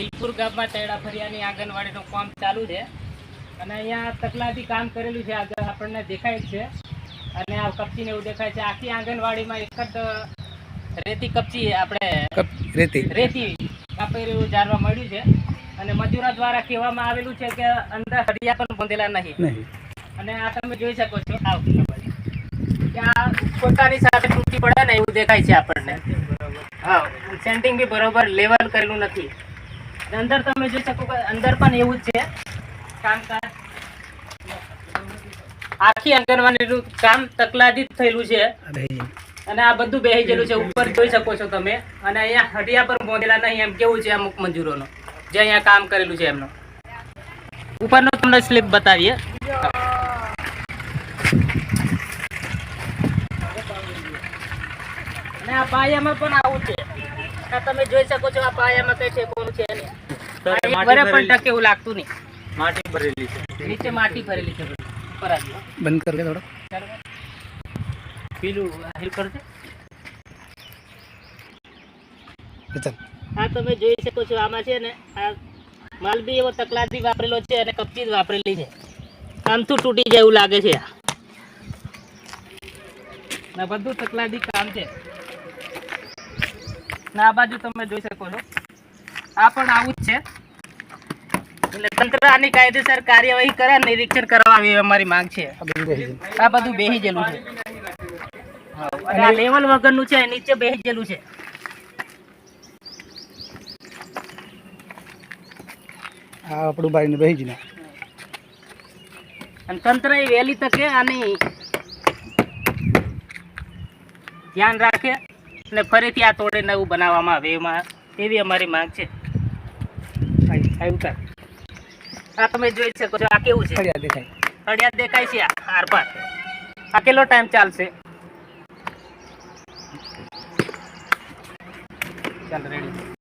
ઈપુર ગામમાં તેડા ફરિયાની આંગણવાડીનું કામ ચાલુ છે. અને અહીંયા તકલાથી કામ કરેલું છે. આગળ આપણને દેખાય છે. અને આ કપચીને એવું દેખાય છે. આખી આંગણવાડીમાં એક જ રેતી કપચી આપણે રેતી. રેતી કાપેલું જાણવા મળ્યું છે. અને મજૂરો દ્વારા કહેવામાં આવેલું છે કે અંદર હડિયા પણ બંધેલા નહીં. અને આ તમે જોઈ શકો છો. આવ કે આ પોતાની સાથે તૂટી પડે ને એવું દેખાય છે આપણને. હા સેન્ટિંગ બી બરોબર લેવલ કરેલું નથી. અંદર તમે જોઈ શકો કે અંદર પણ એવું જ છે. કામકાજ આખી આંગણવાડીનું કામ તકલાદિત થયેલું છે. અને આ બધું બેહી ગયેલું છે. ઉપર જોઈ શકો છો તમે. અને અહીંયા હટિયા પર બાંધેલા નહીં એમ કેવું છે અમુક મજૂરોનો? જે અહીંયા કામ કરેલું છે એમનો. ઉપરનો તમને સ્લીપ બતાવીએ. અને આ પાયામાં પણ આવું છે. તમે જોઈ શકો છો આ પાયામાં કઈ ઠેકોનું છે નહીં આ એક વરે પણ ટકે એવું લાગતું નહીં. માટી ભરેલી છે. નીચે માટી ભરેલી છે બધી. કરી દે થોડો. ચાલો. પેલું આ કરજે. ચાલ. તમે જોઈ શકો છો આમાં છે ને આ માલ બી એવો તકલાદી વાપરેલો છે અને કપચી જ વાપરેલી છે. કામથું તૂટી જાય એવું લાગે છે. ના બધું તકલાદી કામ છે. ને આ બાજુ તમે જોઈ શકો છો. આ પણ આવું જ છે. એટલે તંત્ર આની કાયદેસર કાર્યવાહી કરે નિરીક્ષણ કરવા આવી અમારી માંગ છે. આ બધું આ બેહી ગયેલું છે. આ લેવલ વગરનું છે નીચે બેહી ગયેલું છે. આ આપણું ભાઈને બેહી જ ના અને તંત્ર એ વહેલી તકે આની ધ્યાન રાખે અને ફરીથી આ તોડે નવું બનાવવામાં આવે એમાં એવી અમારી માંગ છે. આ તમે જોઈ શકો છો આ કેવું છે? ફળિયા દેખાય. ફળિયાદ દેખાય છે આ આર આ કેટલો ટાઈમ ચાલશે? ચાલ રેડી